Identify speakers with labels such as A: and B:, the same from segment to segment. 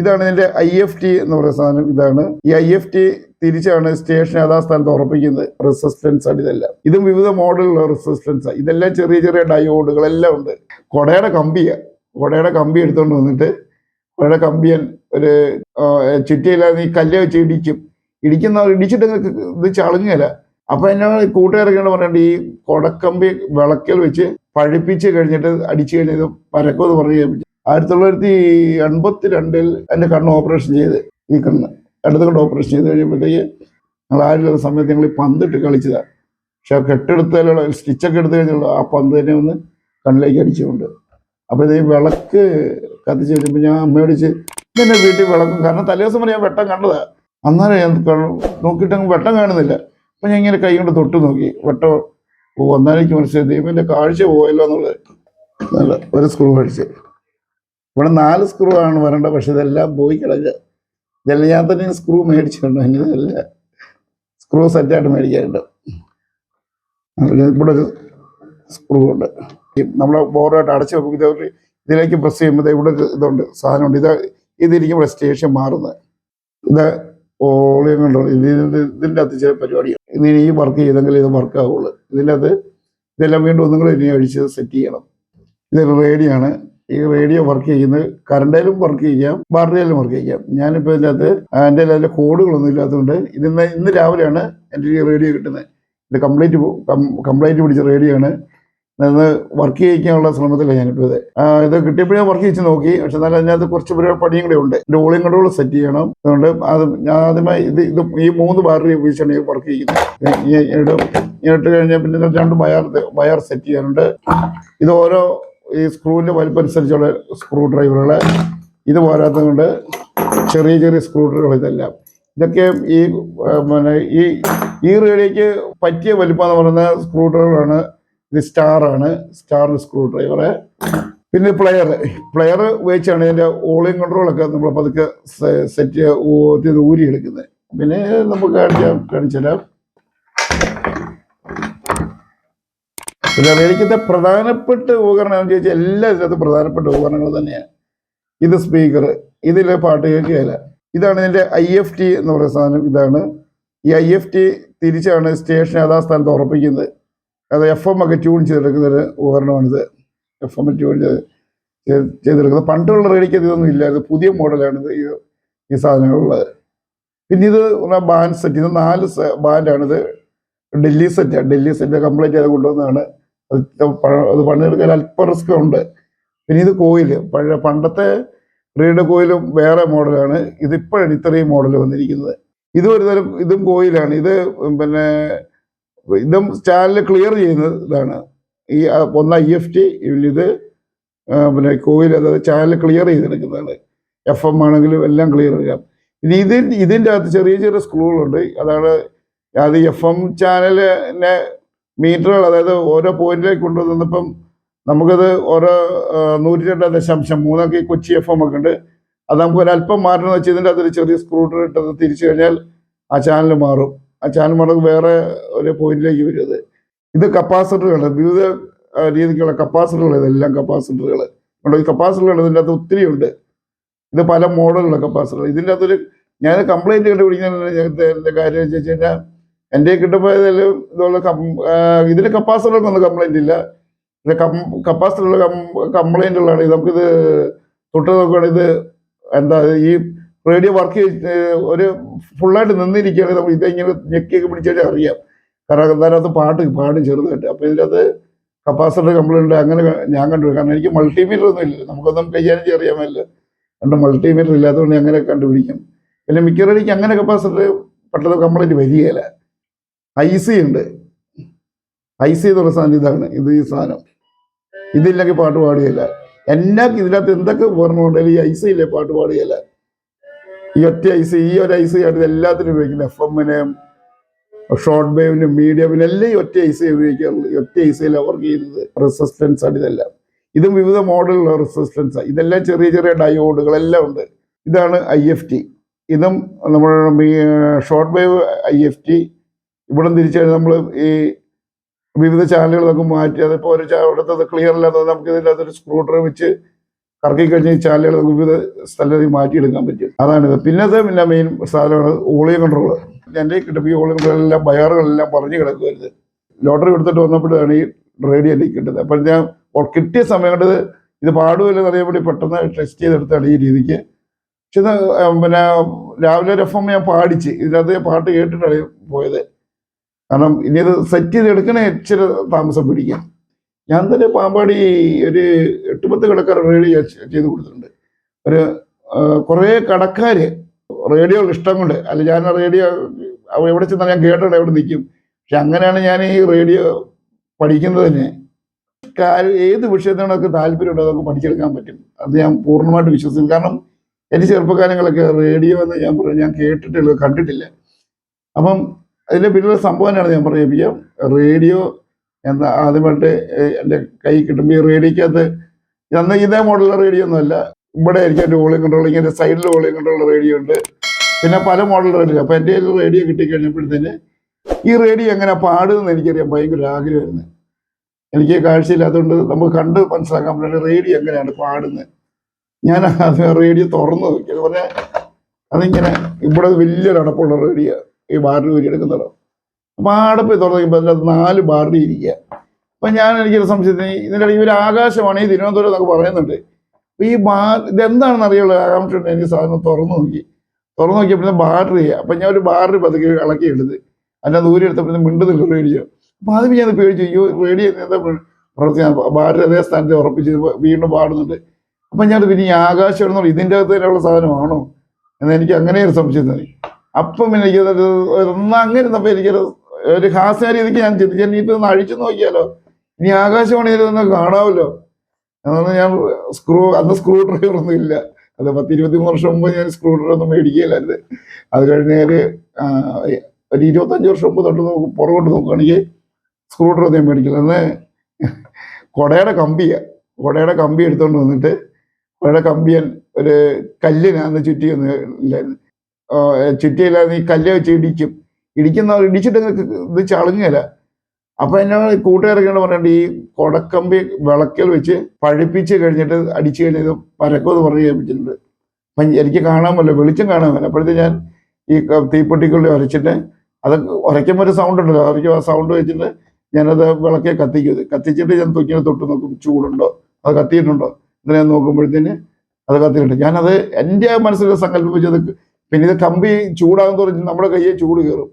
A: ഇതാണ് ഇതിന്റെ I F T എന്ന് പറയുന്ന സാധനം. ഇതാണ് ഈ ഐ എഫ് ടി തിരിച്ചാണ് സ്റ്റേഷൻ യഥാ സ്ഥലത്ത് ഉറപ്പിക്കുന്നത്. റെസിസ്റ്റൻസ് ആണ് ഇതെല്ലാം. ഇതും വിവിധ മോഡലുള്ള റെസിസ്റ്റൻസ് ഇതെല്ലാം ചെറിയ ചെറിയ ഡയോഡുകളെല്ലാം ഉണ്ട്. കൊടയുടെ കമ്പിയാണ് കൊടയുടെ കമ്പി എടുത്തുകൊണ്ട് വന്നിട്ട് കൊടയുടെ കമ്പിയൻ ഒരു ചുറ്റിയില്ലാതെ നീ കല്ല് വെച്ച് ഇടിക്കും. ഇടിക്കുന്ന ഇടിച്ചിട്ട് ഇത് ചളുങ്ങല. അപ്പൊ എന്നോട് കൂട്ടുകാരൊക്കെയാണ് പറഞ്ഞിട്ട് ഈ കൊടക്കമ്പി വിളക്കിൽ വെച്ച് പഴിപ്പിച്ച് കഴിഞ്ഞിട്ട് അടിച്ചു കഴിഞ്ഞത് പരക്കുമെന്ന് പറഞ്ഞു ആയിരത്തി തൊള്ളായിരത്തി എൺപത്തി രണ്ടിൽ എന്റെ കണ്ണ് ഓപ്പറേഷൻ ചെയ്ത് ഈ കണ്ണ് അടുത്ത കണ്ട് ഓപ്പറേഷൻ ചെയ്ത് കഴിയുമ്പോഴത്തേക്ക് ഞങ്ങൾ ആരില്ലാത്ത സമയത്ത് ഞങ്ങൾ ഈ പന്തിട്ട് കളിച്ചതാണ് പക്ഷെ ആ കെട്ടെടുത്താലുള്ള സ്റ്റിച്ചൊക്കെ എടുത്തു കഴിഞ്ഞുള്ള ആ പന്ത് തന്നെ ഒന്ന് കണ്ണിലേക്ക് അടിച്ചുകൊണ്ട്. അപ്പോൾ ഇത് ഈ വിളക്ക് കത്തിച്ച് കഴിഞ്ഞപ്പോൾ ഞാൻ അമ്മയോട് അടിച്ച് ഇതെന്നെ വീട്ടിൽ വിളക്കും. കാരണം തലേദിവസം വരെ ഞാൻ വെട്ടം കണ്ടതാണ് അന്നേരം ഞാൻ നോക്കിയിട്ട് അങ്ങ് വെട്ടം കാണുന്നില്ല. അപ്പം ഞാൻ ഇങ്ങനെ കൈ കൊണ്ട് തൊട്ട് നോക്കി. വെട്ടം ഒന്നാലേക്ക് മനസ്സിലായി. എന്റെ കാഴ്ച പോയല്ലോ എന്നുള്ളത്. നല്ല ഒരു സ്ക്രൂ അടിച്ച്. ഇവിടെ നാല് സ്ക്രൂ ആണ് വരേണ്ടത് പക്ഷെ ഇതെല്ലാം പോയി കിടക്കുക ഇതെല്ലാം ഞാൻ തന്നെ സ്ക്രൂ മേടിച്ചിട്ടുണ്ട് ഇനി ഇതെല്ലാം സ്ക്രൂ സെറ്റായിട്ട് മേടിക്കാറുണ്ട്. അതിൽ ഇവിടെ ഒരു സ്ക്രൂ ഉണ്ട്. നമ്മൾ ബോർഡായിട്ട് അടച്ചു വെക്കും ഇതേ ഇതിലേക്ക് പ്രസ് ചെയ്യുമ്പോൾ ഇവിടെ ഇതുണ്ട് സാധനമുണ്ട്. ഇത് ഇതിരിക്കും ഇവിടെ സ്റ്റേഷൻ മാറുന്നത്. ഇത് ഓളിയം കണ്ടോ? ഇതിന്റെ ഇതിന്റെ അകത്ത് ചില പരിപാടിയാണ് ഇതിന് ഈ വർക്ക് ചെയ്തെങ്കിൽ ഇത് വർക്ക് ആവുള്ളൂ. ഇതിന്റെ അകത്ത് ഇതെല്ലാം വീണ്ടും ഒന്നും കൂടെ ഇനി അഴിച്ച് സെറ്റ് ചെയ്യണം. ഇതൊരു റേഡിയോ ആണ്. ഈ റേഡിയോ വർക്ക് ചെയ്യുന്നത് കറണ്ടയിലും വർക്ക് ചെയ്യാം ബാറ്ററിയിലും വർക്ക് ചെയ്യാം. ഞാനിപ്പോൾ ഇതിന്റെ അകത്ത് എന്റെ അതിന്റെ കോഡുകളൊന്നും ഇല്ലാത്തതുകൊണ്ട് ഇതിന്ന് ഇന്ന് രാവിലെയാണ് എന്റെ ഈ റേഡിയോ കിട്ടുന്നത്. ഇത് കംപ്ലീറ്റ് കംപ്ലൈന്റ് പിടിച്ച റേഡിയോ ആണ്. അത് വർക്ക് ചെയ്യിക്കാനുള്ള ശ്രമത്തിലാണ് ഞാനിപ്പോൾ ഇത് ഇത് കിട്ടിയപ്പോഴേ വർക്ക് ചെയ്ത് നോക്കി. പക്ഷെ എന്നാലും അതിനകത്ത് കുറച്ച് പരിപാടി പണിയും കൂടെ ഉണ്ട്. എന്റെ ഓളിയും കൺട്രോൾ സെറ്റ് ചെയ്യണം. അതുകൊണ്ട് അത് ഞാൻ ആദ്യമായി ഇത് ഇത് ഈ മൂന്ന് ബാറ്ററി ഉപയോഗിച്ചാണ് ഈ വർക്ക് ചെയ്യുന്നത്. ഇടും ഇട്ട് കഴിഞ്ഞാൽ പിന്നെ ഇതിനകത്ത് രണ്ട് വയർ വയർ സെറ്റ് ചെയ്യാനുണ്ട്. ഇത് ഓരോ ഈ സ്ക്രൂവിന്റെ വലിപ്പം അനുസരിച്ചുള്ള സ്ക്രൂ ഡ്രൈവറുകൾ ഇത് പോരാത്തത് കൊണ്ട് ചെറിയ ചെറിയ സ്ക്രൂ ഡ്രൈവറുകൾ ഇതെല്ലാം. ഇതൊക്കെ ഈ പിന്നെ ഈ ഈ റേഡിയോയ്ക്ക് പറ്റിയ വലിപ്പം എന്ന് പറയുന്ന സ്ക്രൂ ഡ്രൈവറാണ് ഇത് സ്റ്റാർ ആണ്. സ്റ്റാറിന്റെ സ്ക്രൂ ഡ്രൈവർ പിന്നെ പ്ലെയർ പ്ലെയർ ഉപയോഗിച്ചാണ് ഇതിന്റെ ഓളിയും കൺട്രോളൊക്കെ നമ്മൾ പതുക്കെ സെറ്റ് ഊരി എടുക്കുന്നത് പിന്നെ നമുക്ക് കാണിക്കാം കാണിച്ചുതരാം. പിന്നെ റേഡിയോക്കത്തെ പ്രധാനപ്പെട്ട ഉപകരണം എന്ന് ചോദിച്ചാൽ എല്ലാ ഇതിനകത്ത് പ്രധാനപ്പെട്ട ഉപകരണങ്ങൾ തന്നെയാണ്. ഇത് സ്പീക്കർ ഇതിൽ പാട്ട് കേൾക്കുകയില്ല. ഇതാണ് ഇതിന്റെ ഐ എഫ് ടി എന്ന് പറയുന്ന സാധനം. ഇതാണ് ഈ ഐ എഫ് ടി തിരിച്ചാണ് സ്റ്റേഷൻ യഥാ സ്ഥാനത്ത് ഉറപ്പിക്കുന്നത്. അത് എഫ് എം ഒക്കെ ട്യൂൺ ചെയ്തെടുക്കുന്ന ഒരു ഉപകരണമാണിത്. എഫ് എം ട്യൂൺ ചെയ്ത് ചെയ്ത് ചെയ്തെടുക്കുന്നത്. പണ്ടുള്ള റേഡിയോക്ക് ഇതൊന്നും ഇല്ലായിരുന്നു. പുതിയ മോഡലാണിത് ഈ ഈ സാധനങ്ങളുള്ളത്. പിന്നെ ഇത് ബാൻഡ് സെറ്റ് ഇത് നാല് ബാൻഡാണിത് ഡൽഹി സെറ്റാണ് ഡൽഹി സെറ്റ് കംപ്ലീറ്റ് ചെയ്ത് കൊണ്ടുവന്നതാണ്. അത് പണിയെടുക്കാൻ അല്പം റിസ്ക് ഉണ്ട്. പിന്നെ ഇത് കോയിൽ പഴയ പണ്ടത്തെ റീഡ് കോയിലും വേറെ മോഡലാണ്. ഇതിപ്പോഴാണ് ഇത്രയും മോഡൽ വന്നിരിക്കുന്നത്. ഇത് ഒരു തരം ഇതും കോയിലാണ്. ഇത് പിന്നെ ഇതും ചാനൽ ക്ലിയർ ചെയ്യുന്നതാണ്. ഈ ഒന്ന് ഐ എഫ് ടി ഇത് പിന്നെ കോയിൽ അതായത് ചാനൽ ക്ലിയർ ചെയ്തെടുക്കുന്നതാണ്. എഫ് എം ആണെങ്കിലും എല്ലാം ക്ലിയർ ചെയ്യാം. ഇനി ഇതിന്റെ ഇതിന്റെ അകത്ത് ചെറിയ ചെറിയ സ്ക്രൂകളുണ്ട്. അതാണ് അത് എഫ് എം ചാനലിനെ മീറ്ററുകൾ അതായത് ഓരോ പോയിന്റിലേക്ക് കൊണ്ടുവന്നപ്പം നമുക്കത് ഓരോ നൂറ്റി രണ്ട് ദശാംശം മൂന്നൊക്കെ കൊച്ചി എഫ് എം ഒക്കെ ഉണ്ട്. അത് നമുക്ക് ഒരല്പം മാറ്റണം വെച്ച് ഇതിന്റെ അതൊരു ചെറിയ സ്ക്രൂ ഇട്ടത് തിരിച്ചു കഴിഞ്ഞാൽ ആ ചാനൽ മാറും. ആ ചാനൽ മാറുന്നത് വേറെ ഒരു പോയിന്റിലേക്ക് വരും അത്. ഇത് കപ്പാസിറ്ററുകൾ വിവിധ രീതിക്കുള്ള കപ്പാസിറ്ററുകൾ ഇതെല്ലാം കപ്പാസിറ്ററുകൾ ഈ കപ്പാസിറ്ററുകൾ ഇതിന്റെ അകത്ത് ഒത്തിരി ഉണ്ട്. ഇത് പല മോഡലുള്ള കപ്പാസിറ്ററുകൾ ഇതിന്റെ അകത്തൊരു ഞാൻ കംപ്ലൈന്റ് കണ്ടുപിടിക്കുന്ന കാര്യം എന്ന് വെച്ച് കഴിഞ്ഞാൽ എന്റെ കിട്ടുമ്പോൾ ഇതിൽ ഇതുള്ള ഇതിന് കപ്പാസിറ്ററിനൊന്നും കംപ്ലൈന്റ് ഇല്ല. ഇത് കപ്പാസിറ്ററുള്ള കംപ്ലൈന്റ് ഉള്ളതാണ്. നമുക്കിത് തൊട്ട് നോക്കുകയാണെങ്കിൽ ഇത് എന്താ ഈ റേഡിയോ വർക്ക് ഒരു ഫുള്ളായിട്ട് നിന്നിരിക്കുകയാണെങ്കിൽ നമുക്ക് ഇതെങ്ങനെ ഞെക്കിയൊക്കെ പിടിച്ചു കഴിഞ്ഞാൽ അറിയാം. കാരണം അതിനകത്ത് പാട്ട് പാടും ചെറുതായിട്ട്. അപ്പോൾ ഇതിനകത്ത് കപ്പാസിറ്റർ കംപ്ലൈന്റ് അങ്ങനെ ഞാൻ കണ്ടു കാരണം എനിക്ക് മൾട്ടിമീറ്റർ ഒന്നും ഇല്ല. നമുക്കൊന്നും കൈകാര്യം ചെയ്യാൻ അറിയാമല്ലോ രണ്ട് മൾട്ടിമീറ്റർ ഇല്ലാത്തതുകൊണ്ട് അങ്ങനെ കണ്ടുപിടിക്കും. പിന്നെ മിക്കവാറും എനിക്ക് അങ്ങനെ കപ്പാസിറ്റർ പെട്ടെന്ന് കംപ്ലൈന്റ് വരികയില്ല. ഐ സി ഉണ്ട് ഐ സി എന്നുള്ള സാധനം ഇതാണ്. ഇത് ഈ സാധനം. ഇതില്ലെങ്കിൽ പാട്ട് പാടുകയില്ല. എന്നാ ഇതിനകത്ത് എന്തൊക്കെ ഉണ്ടെങ്കിൽ ഈ ഐ സി ഇല്ലേ പാട്ട് പാടുകയില്ല. ഈ ഒറ്റ ഐ സി ഈ ഒരു ഐ സി ആണ് എല്ലാത്തിനും ഉപയോഗിക്കുന്നത്. എഫ് എമ്മിനെയും ഷോർട്ട് വേവിനും മീഡിയമിനും എല്ലാം ഈ ഒറ്റ ഐ സി ഉപയോഗിക്കാറുള്ളൂ ഈ ഒറ്റ ഐ സിയിലാണ് വർക്ക് ചെയ്യുന്നത്. റെസിസ്റ്റൻസ് ആണ് ഇതെല്ലാം. ഇതും വിവിധ മോഡലുള്ള റെസിസ്റ്റൻസ് ഇതെല്ലാം ചെറിയ ചെറിയ ഡയോഡുകളെല്ലാം ഉണ്ട്. ഇതാണ് ഐ എഫ് ടി ഇതും നമ്മുടെ short wave I F T ഇവിടെ തിരിച്ചു നമ്മൾ ഈ വിവിധ ചാനലുകൾ നമുക്ക് മാറ്റി അതിപ്പോൾ ഒരു ഇവിടുത്തെ ക്ലിയർ അല്ലാത്തത് നമുക്ക് ഇതിന്റെ അകത്തൊരു സ്ക്രൂ ഡ്രൈവ് വെച്ച് കറക്കി കഴിഞ്ഞ് ഈ ചാനലുകൾ നമുക്ക് വിവിധ സ്ഥലത്തേക്ക് മാറ്റിയെടുക്കാൻ പറ്റും. അതാണിത് പിന്നത്തെ പിന്നെ മെയിൻ സാധനമാണ് ഓളിയം കൺട്രോൾ എന്റെ കിട്ടുമ്പോൾ ഈ ഓളിയം കൺട്രോളിലെല്ലാം ബയറുകളെല്ലാം പറഞ്ഞു കിടക്കുമായിരുന്നു ലോട്ടറി എടുത്തിട്ട് വന്നപ്പോഴാണ് ഈ റേഡിയോ എനിക്ക് കിട്ടുന്നത്. അപ്പോൾ ഞാൻ കിട്ടിയ സമയം കൊണ്ട് ഇത് പാടുമല്ലോ അറിയാൻ വേണ്ടി പെട്ടെന്ന് ടെസ്റ്റ് ചെയ്തെടുത്താണ് ഈ രീതിക്ക്. പക്ഷെ പിന്നെ രാവിലെ ഒരു എഫ് എം ഞാൻ പാടിച്ച്. ഇതിനകത്ത് പാട്ട് കേട്ടിട്ടാണ് പോയത്. കാരണം ഇനി സെറ്റ് ചെയ്ത് എടുക്കണേ ഇച്ചിരി താമസം പിടിക്കാം. ഞാൻ തന്നെ പാമ്പാടി ഒരു എട്ട് പത്ത് കടക്കാർ റേഡിയോ ചെയ്ത് കൊടുത്തിട്ടുണ്ട്. ഒരു കുറേ കടക്കാര് റേഡിയോ ഇഷ്ടം കൊണ്ട് അല്ല ഞാൻ റേഡിയോ എവിടെ ചെന്നാൽ ഞാൻ കേട്ടിട്ട് എവിടെ നിൽക്കും. പക്ഷെ അങ്ങനെയാണ് ഞാൻ ഈ റേഡിയോ പഠിക്കുന്നത് തന്നെ ഏത് വിഷയത്തിനോടൊക്കെ താല്പര്യമുണ്ടോ അതൊക്കെ പഠിച്ചെടുക്കാൻ പറ്റും? അത് ഞാൻ പൂർണമായിട്ട് വിശ്വസിക്കുന്നു. കാരണം എന്റെ ചെറുപ്പക്കാരങ്ങളൊക്കെ റേഡിയോ എന്ന് ഞാൻ പറഞ്ഞു ഞാൻ കേട്ടിട്ടില്ല കണ്ടിട്ടില്ല. അപ്പം അതിന്റെ പിന്നിലുള്ള സംഭവം തന്നെയാണ് ഞാൻ പറഞ്ഞേപ്പിക്കാം റേഡിയോ എന്താ ആദ്യമായിട്ട് എന്റെ കൈ കിട്ടുമ്പോൾ ഈ റേഡിയോക്കകത്ത് അന്ന് ഇതേ മോഡലുള്ള റേഡിയോ ഒന്നുമല്ല ഇവിടെ ആയിരിക്കും എന്റെ വോളിയം കൺട്രോൾ ഇങ്ങനെ സൈഡിൽ വോളിയം കൺട്രോൾ റേഡിയോ ഉണ്ട്. പിന്നെ പല മോഡൽ റേഡിയോ അപ്പോൾ എന്റെ കയ്യിൽ റേഡിയോ കിട്ടിക്കഴിഞ്ഞപ്പോഴത്തേന് ഈ റേഡിയോ എങ്ങനെ പാടുമെന്ന് എനിക്കറിയാൻ ഭയങ്കര ആഗ്രഹമായിരുന്നു. എനിക്ക് കാഴ്ചയില്ലാത്തതുകൊണ്ട് നമുക്ക് കണ്ട് മനസ്സിലാക്കാൻ പറ്റുന്ന റേഡിയോ എങ്ങനെയാണ് പാടുന്നത്. ഞാൻ അത് റേഡിയോ തുറന്നു നോക്കി. അത് പറഞ്ഞാൽ അതിങ്ങനെ ഇവിടെ വലിയൊരു അടപ്പുള്ള റേഡിയോ. ഈ ബാറ്ററി ഊരി എടുക്കുന്നത് അപ്പോൾ ആ അടപ്പ് തുറന്നു നോക്കുമ്പോൾ അതിനകത്ത് നാല് ബാറിൽ ഇരിക്കുക. അപ്പം ഞാൻ എനിക്കൊരു സംശയത്തിന് ഇതിന്റെ ഇടയിൽ ഒരു ആകാശമാണ് ഈ തിരുവനന്തപുരം എന്നൊക്കെ പറയുന്നുണ്ട്. അപ്പോൾ ഈ ബാ ഇതെന്താണെന്ന് അറിയുള്ള ആകാംക്ഷ ഉണ്ട് എനിക്ക് സാധനം തുറന്നു നോക്കി. തുറന്നു നോക്കിയപ്പോൾ ബാറ്ററി അപ്പം ഞാൻ ഒരു ബാറ്ററി പതുക്കെ ഇളക്കി എടുത്ത് അതിന്റെ ദൂരെ മിണ്ടു മിണ്ടുന്നില്ല റേഡിയോ അപ്പോൾ ആദ്യം ഞാൻ പേടിച്ചു. അയ്യോ റേഡിയോ എന്താ പ്രവർത്തിക്കാൻ ബാറ്ററി അതേ സ്ഥാനത്ത് ഉറപ്പിച്ച് വീണ്ടും പാടുന്നുണ്ട്. അപ്പം ഞാൻ പിന്നെ ഈ ആകാശം എന്ന് പറഞ്ഞാൽ ഇതിന്റെ അകത്ത് തന്നെയുള്ള സാധനമാണോ? എന്ന് എനിക്ക് അങ്ങനെ ഒരു സംശയം തോന്നി. അപ്പം അങ്ങനെ ഇരുന്നപ്പോൾ എനിക്കൊരു ഒരു ഹാസ്യ രീതിക്ക് ഞാൻ ചിന്തിച്ചു ഞാൻ ഒന്ന് അഴിച്ചു നോക്കിയാലോ? ഇനി ആകാശവാണി ഒന്ന് കാണാമല്ലോ? എന്നാണ് ഞാൻ സ്ക്രൂ അന്ന് സ്ക്രൂ ഡ്രൈവർ ഒന്നും ഇല്ല. അത് പത്ത് ഇരുപത്തി മൂന്ന് വർഷം മുമ്പ് ഞാൻ സ്ക്രൂ ഡ്രൈവർ ഒന്നും മേടിക്കുകയില്ലായിരുന്നു. അത് കഴിഞ്ഞാൽ ഒരു ഇരുപത്തഞ്ച് വർഷം മുമ്പ് തൊട്ട് നോക്കും പുറകോട്ട് നോക്കുകയാണെങ്കിൽ സ്ക്രൂ ഡ്രൈവർ ഞാൻ മേടിക്കില്ല. അന്ന് കൊടയുടെ കമ്പിയാ. കൊടയുടെ കമ്പി എടുത്തുകൊണ്ട് വന്നിട്ട് കൊടയുടെ കമ്പിയൻ ഒരു കല്ലിനാന്ന് ചുറ്റി ഒന്ന് ഇല്ലായിരുന്നു. ആ, നീ കല്ല് വെച്ച് ഇടിക്കും. ഇടിക്കുന്ന ഇടിച്ചിട്ട് ഇത് ചളുങ്ങല. അപ്പൊ എന്നോട് കൂട്ടുകാരൊക്കെയാണ് പറഞ്ഞിട്ട് ഈ കൊടക്കമ്പി വിളക്കൽ വെച്ച് പഴിപ്പിച്ച് കഴിഞ്ഞിട്ട് അടിച്ചു കഴിഞ്ഞത് പരക്കുമെന്ന് പറഞ്ഞു കേൾപ്പിച്ചിട്ടുണ്ട്. അപ്പം എനിക്ക് കാണാൻ പറ്റില്ല വെളിച്ചം കാണാൻ പറ്റില്ല. അപ്പോഴത്തെ ഞാൻ ഈ തീപ്പെട്ടിക്കുള്ളി ഉരച്ചിട്ട് അത് ഉരയ്ക്കുമ്പോൾ ഒരു സൗണ്ട് ഉണ്ടല്ലോ ഉരയ്ക്കും ആ സൗണ്ട് വെച്ചിട്ട് ഞാനത് വിളക്കെ കത്തിക്കും. കത്തിച്ചിട്ട് ഞാൻ തുക്കിനെ തൊട്ട് നോക്കും ചൂടുണ്ടോ? അത് കത്തിയിട്ടുണ്ടോ? എന്ന് ഞാൻ നോക്കുമ്പോഴത്തേന് അത് കത്തിയിട്ടുണ്ട്. ഞാനത് എന്റെ മനസ്സിൽ സങ്കല്പിച്ചത് പിന്നെ ഇത് കമ്പി ചൂടാകുന്ന തുറച്ച് നമ്മുടെ കയ്യെ ചൂട് കയറും.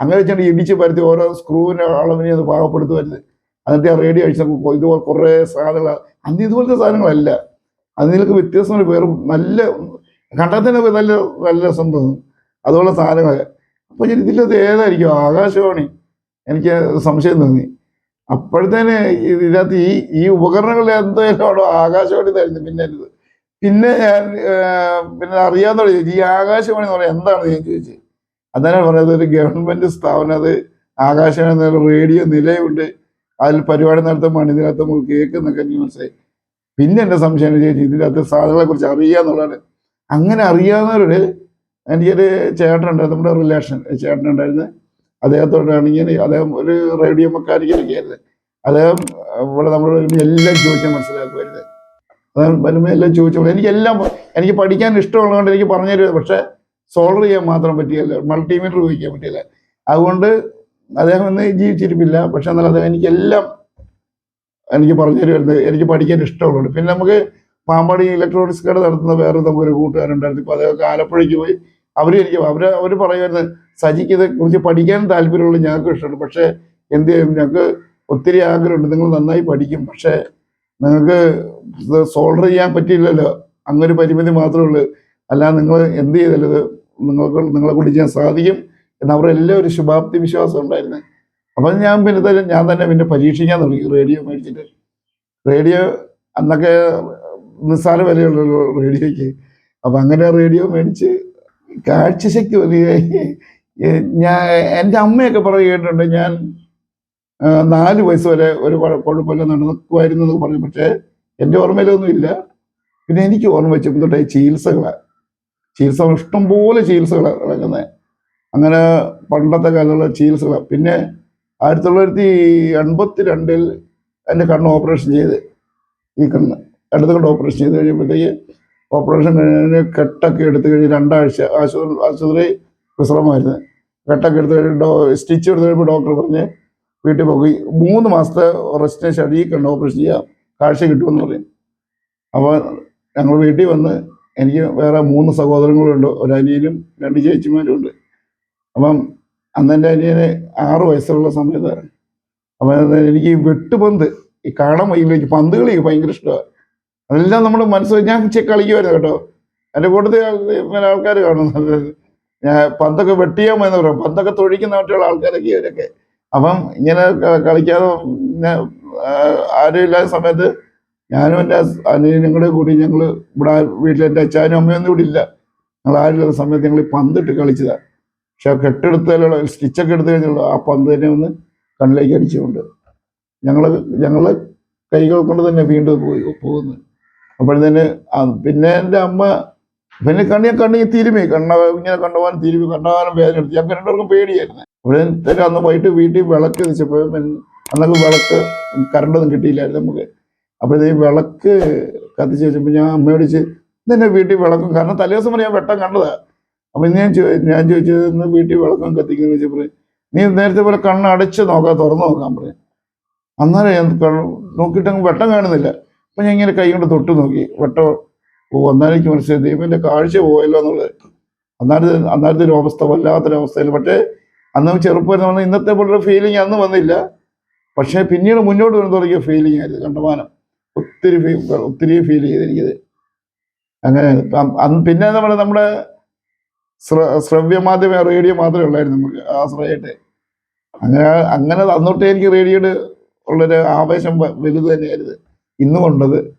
A: അങ്ങനെ വെച്ചാണ് ഇടിച്ച് പരത്തി ഓരോ സ്ക്രൂവിന് അളവിനെ അത് പാകപ്പെടുത്തുമരുത് അതിന്റെ ആ റേഡിയോ നമുക്ക് ഇതുപോലെ കുറേ സാധനങ്ങൾ അന്ന് ഇതുപോലത്തെ സാധനങ്ങളല്ല. അതിനൊക്കെ വ്യത്യസ്തമായ പേര് നല്ല കണ്ടാൽ തന്നെ നല്ല നല്ല രസം തോന്നും അതുപോലെ സാധനങ്ങൾ അപ്പോൾ ഞാൻ ഇതിലത് ഏതായിരിക്കും? ആകാശവാണി. എനിക്ക് സംശയം തോന്നി. അപ്പോഴത്തേന് ഇതിനകത്ത് ഈ ഈ ഉപകരണങ്ങളിൽ എന്തായാലും ആകാശവാണി തരുന്നു പിന്നെ പിന്നെ ഞാൻ പിന്നെ അറിയാന്ന് ചോദിച്ചു ഈ ആകാശവാണി എന്ന് പറയാൻ എന്താണെന്ന് ഞാൻ ചോദിച്ചു? അതാണ് പറഞ്ഞത് ഒരു ഗവൺമെന്റ് സ്ഥാപനം അത് ആകാശവാണി റേഡിയോ നിലയുണ്ട്. അതിൽ പരിപാടി നടത്തുമ്പോൾ ഇതിനകത്ത് നമുക്ക് കേൾക്കുന്നൊക്കെ മനസ്സിലായി പിന്നെ എന്റെ സംശയം ചോദിച്ചു ഇതിനകത്ത് സാധനങ്ങളെ കുറിച്ച് അറിയാന്നുള്ളതാണ്. അങ്ങനെ അറിയാവുന്നവരോട് എനിക്കൊരു ചേട്ടനുണ്ടായിരുന്നു നമ്മുടെ റിലേഷൻ ചേട്ടനുണ്ടായിരുന്നു. അദ്ദേഹത്തോടാണെങ്കിൽ അദ്ദേഹം ഒരു റേഡിയോ മെക്കാനിക്കലൊക്കെ ആയിരുന്നു അദ്ദേഹം ഇവിടെ നമ്മൾ എല്ലാം ചോദിച്ചാൽ മനസ്സിലാക്കുമായിരുന്നു. വരുമ്പോൾ എല്ലാം ചോദിച്ചു എനിക്കെല്ലാം എനിക്ക് പഠിക്കാൻ ഇഷ്ടമുള്ളതുകൊണ്ട് എനിക്ക് പറഞ്ഞു തരുന്നത് പക്ഷേ സോൾവ് ചെയ്യാൻ മാത്രം പറ്റിയല്ല. മൾട്ടിമീറ്റർ ഉപയോഗിക്കാൻ പറ്റിയല്ല. അതുകൊണ്ട് അദ്ദേഹം ഇന്ന് ജീവിച്ചിരിപ്പില്ല. പക്ഷെ എന്നാൽ അദ്ദേഹം എനിക്കെല്ലാം എനിക്ക് പറഞ്ഞു തരുമായിരുന്നു എനിക്ക് പഠിക്കാൻ ഇഷ്ടമുള്ളതുകൊണ്ട്. പിന്നെ നമുക്ക് പാമ്പാടി ഇലക്ട്രോണിക്സ് കട നടത്തുന്ന വേറെ നമുക്ക് ഒരു കൂട്ടുകാരുണ്ടായിരുന്നു ഇപ്പോൾ അദ്ദേഹം ആലപ്പുഴയ്ക്ക് പോയി. അവർ എനിക്ക് അവർ അവർ പറയുമായിരുന്നു സജിക്ക് ഇതെ കുറിച്ച് പഠിക്കാൻ താല്പര്യമുള്ളൂ ഞങ്ങൾക്ക് ഇഷ്ടമുണ്ട് പക്ഷേ എന്ത് ചെയ്യും? ഞങ്ങൾക്ക് ഒത്തിരി ആഗ്രഹമുണ്ട്. നിങ്ങൾ നന്നായി പഠിക്കും. പക്ഷേ നിങ്ങൾക്ക് ഇത് സോൾഡർ ചെയ്യാൻ പറ്റിയില്ലല്ലോ. അങ്ങൊരു പരിമിതി മാത്രമേ ഉള്ളൂ. അല്ലാതെ നിങ്ങൾ എന്ത് ചെയ്താലും ഇത് നിങ്ങൾക്ക് നിങ്ങളെ കൊണ്ട് ചെയ്യാൻ സാധിക്കും എന്ന് അവരെല്ലാം ഒരു ശുഭാപ്തി വിശ്വാസം ഉണ്ടായിരുന്നു. അപ്പം ഞാൻ പിന്നെ തന്നെ ഞാൻ തന്നെ പിന്നെ പരീക്ഷിക്കാൻ തുടങ്ങി. റേഡിയോ മേടിച്ചിട്ട്. റേഡിയോ അന്നൊക്കെ നിസ്സാര വിലയുള്ളൂ റേഡിയോയ്ക്ക്. അപ്പം അങ്ങനെ റേഡിയോ മേടിച്ച് കാഴ്ചശക്തി വലിയ ഞാൻ എന്റെ അമ്മയൊക്കെ പറയുകയായിട്ടുണ്ട് ഞാൻ നാല് വയസ്സ് വരെ ഒരു കുഴ- കുഴപ്പമില്ല നടക്കുമായിരുന്നു എന്ന് പറഞ്ഞു. പക്ഷേ എന്റെ ഓർമ്മയിലൊന്നും ഇല്ല. പിന്നെ എനിക്ക് ഓർമ്മ വെച്ചപ്പോൾ തൊട്ടേ ചികിത്സകളാണ് ചികിത്സ ഇഷ്ടംപോലെ ചികിത്സകളാണ് നടക്കുന്നത് അങ്ങനെ പണ്ടത്തെ കാലമുള്ള ചികിത്സകളാണ് പിന്നെ ആയിരത്തി തൊള്ളായിരത്തി എൺപത്തി രണ്ടിൽ എന്റെ കണ്ണ് ഓപ്പറേഷൻ ചെയ്ത്. ഈ കണ്ണ് അടുത്ത കണ്ണ് ഓപ്പറേഷൻ ചെയ്ത് കഴിയുമ്പോഴത്തേക്ക് ഓപ്പറേഷൻ കഴിഞ്ഞ് കെട്ടൊക്കെ എടുത്ത് കഴിഞ്ഞ് രണ്ടാഴ്ച ആശുപത്രി ആശുപത്രി വിശ്രമമായിരുന്നു. കെട്ടൊക്കെ എടുത്ത് കഴിഞ്ഞ് സ്റ്റിച്ച് എടുത്ത് കഴിയുമ്പോൾ ഡോക്ടർ പറഞ്ഞ് വീട്ടിൽ പോയി. മൂന്ന് മാസത്തെ റെസ്റ്റിന് ശേഷം ഈ കണ്ണ് ഓപ്പറേഷൻ ചെയ്യാം കാഴ്ച കിട്ടുമെന്ന് പറയും. അപ്പോൾ ഞങ്ങൾ വീട്ടിൽ വന്ന് എനിക്ക് വേറെ മൂന്ന് സഹോദരങ്ങളുണ്ട്. ഒരു അനിയനും രണ്ട് ചേച്ചിമാരും ഉണ്ട്. അപ്പം അന്ന് എന്റെ അനിയന് ആറ് വയസ്സുള്ള സമയത്ത് അപ്പം എനിക്ക് ഈ വെട്ടുപന്ത് ഈ കാണാൻ എനിക്ക് പന്ത് കളി ഭയങ്കര ഇഷ്ടമാണ്. അതെല്ലാം നമ്മൾ മനസ്സിൽ ഞാൻ കളിക്കുമായിരുന്നു കേട്ടോ. എന്റെ കൂട്ടത്തിൽ ആൾക്കാർ കാണുന്നത് ഞാൻ പന്തൊക്കെ വെട്ടിയാൽ മതി പറയും. പന്തൊക്കെ തൊഴിക്കുന്ന മറ്റുള്ള ആൾക്കാരൊക്കെ ഇവരൊക്കെ. അപ്പം ഇങ്ങനെ കളിക്കാതെ ആരും ഇല്ലാത്ത സമയത്ത് ഞാനും എന്റെ അനിയനും കൂടെ കൂടി ഞങ്ങൾ ഇവിടെ വീട്ടിൽ എന്റെ അച്ഛനും അമ്മയൊന്നും ഇവിടെ ഇല്ല. ഞങ്ങൾ ആരും ഇല്ലാത്ത സമയത്ത് ഞങ്ങൾ പന്തിട്ട് കളിച്ചതാണ് പക്ഷെ കെട്ടെടുത്താലുള്ള സ്റ്റിച്ചൊക്കെ എടുത്തു കഴിഞ്ഞുള്ള ആ പന്ത് തന്നെ ഒന്ന് കണ്ണിലേക്ക് അടിച്ചുകൊണ്ട് ഞങ്ങൾ ഞങ്ങൾ കൈകൾ കൊണ്ട് തന്നെ വീണ്ടും പോയി പോകുന്നു. അപ്പോഴത്തേന് പിന്നെ എന്റെ അമ്മ പിന്നെ കണ്ണി കണ്ണി തിരുമി. കണ്ണ ഇങ്ങനെ കണ്ണവാനും തിരുമി. കണ്ടവാനും വേദന എടുത്തു. ഞങ്ങൾക്ക് രണ്ടുപേർക്കും പേടിയായിരുന്നു. അപ്പോഴത്തേക്ക് അന്ന് വൈകിട്ട് വീട്ടിൽ വിളക്ക് വെച്ചപ്പോൾ അന്നൊക്കെ വിളക്ക് കറണ്ടൊന്നും കിട്ടിയില്ലായിരുന്നു നമുക്ക്. അപ്പോഴത്തേക്ക് വിളക്ക് കത്തിച്ച് വെച്ചപ്പോൾ ഞാൻ അമ്മയോട് ഇതെന്നെ വീട്ടിൽ വിളക്കും? കാരണം തലേദിവസം വരെ ഞാൻ വെട്ടം കണ്ടതാ. അപ്പം ഞാൻ ഞാൻ ചോദിച്ചത് ഇന്ന് വീട്ടിൽ വിളക്കം കത്തിക്കുന്നു വെച്ചപ്പോൾ നീ നേരത്തെ പോലെ കണ്ണ് അടച്ച് നോക്കാം തുറന്നു നോക്കാൻ പറഞ്ഞു. അന്നേരം ഞാൻ കണ്ണ് നോക്കിയിട്ട് അങ്ങ് വെട്ടം കാണുന്നില്ല. അപ്പം ഞാൻ ഇങ്ങനെ കൈ കൊണ്ട് തൊട്ട് നോക്കി വെട്ടം ഓ അന്നേരം എനിക്ക് മനസ്സിലായി ദൈവം എന്റെ കാഴ്ച പോയല്ലോ എന്നുള്ളത്. അന്നേരത്തെ അന്നേരത്തെ ഒരു അവസ്ഥ വല്ലാത്തൊരവസ്ഥയിൽ. പക്ഷേ അന്ന് ചെറുപ്പം പറഞ്ഞാൽ ഇന്നത്തെ പോലുള്ള ഫീലിംഗ് അന്ന് വന്നില്ല. പക്ഷേ പിന്നീട് മുന്നോട്ട് വരുന്ന തുടങ്ങിയ ഫീലിംഗ് ആയിരുന്നു കണ്ടമാനം. ഒത്തിരി ഫീ- ഒത്തിരി ഫീൽ ചെയ്തിരിക്കുന്നത്. അങ്ങനെ അ- അന്ന് പിന്നെ നമ്മുടെ നമ്മുടെ ശ്രവ്യ ശ്രവ്യമാധ്യമ റേഡിയോ മാത്രമേ ഉള്ളായിരുന്നു നമുക്ക് ആശ്രയമായിട്ട് അങ്ങനെ അങ്ങനെ അന്നോട്ടേ എനിക്ക് റേഡിയോയുടെ ഉള്ളൊരു ആവേശം വലുത് തന്നെയായിരുന്നു. ഇന്നും ഉണ്ടത്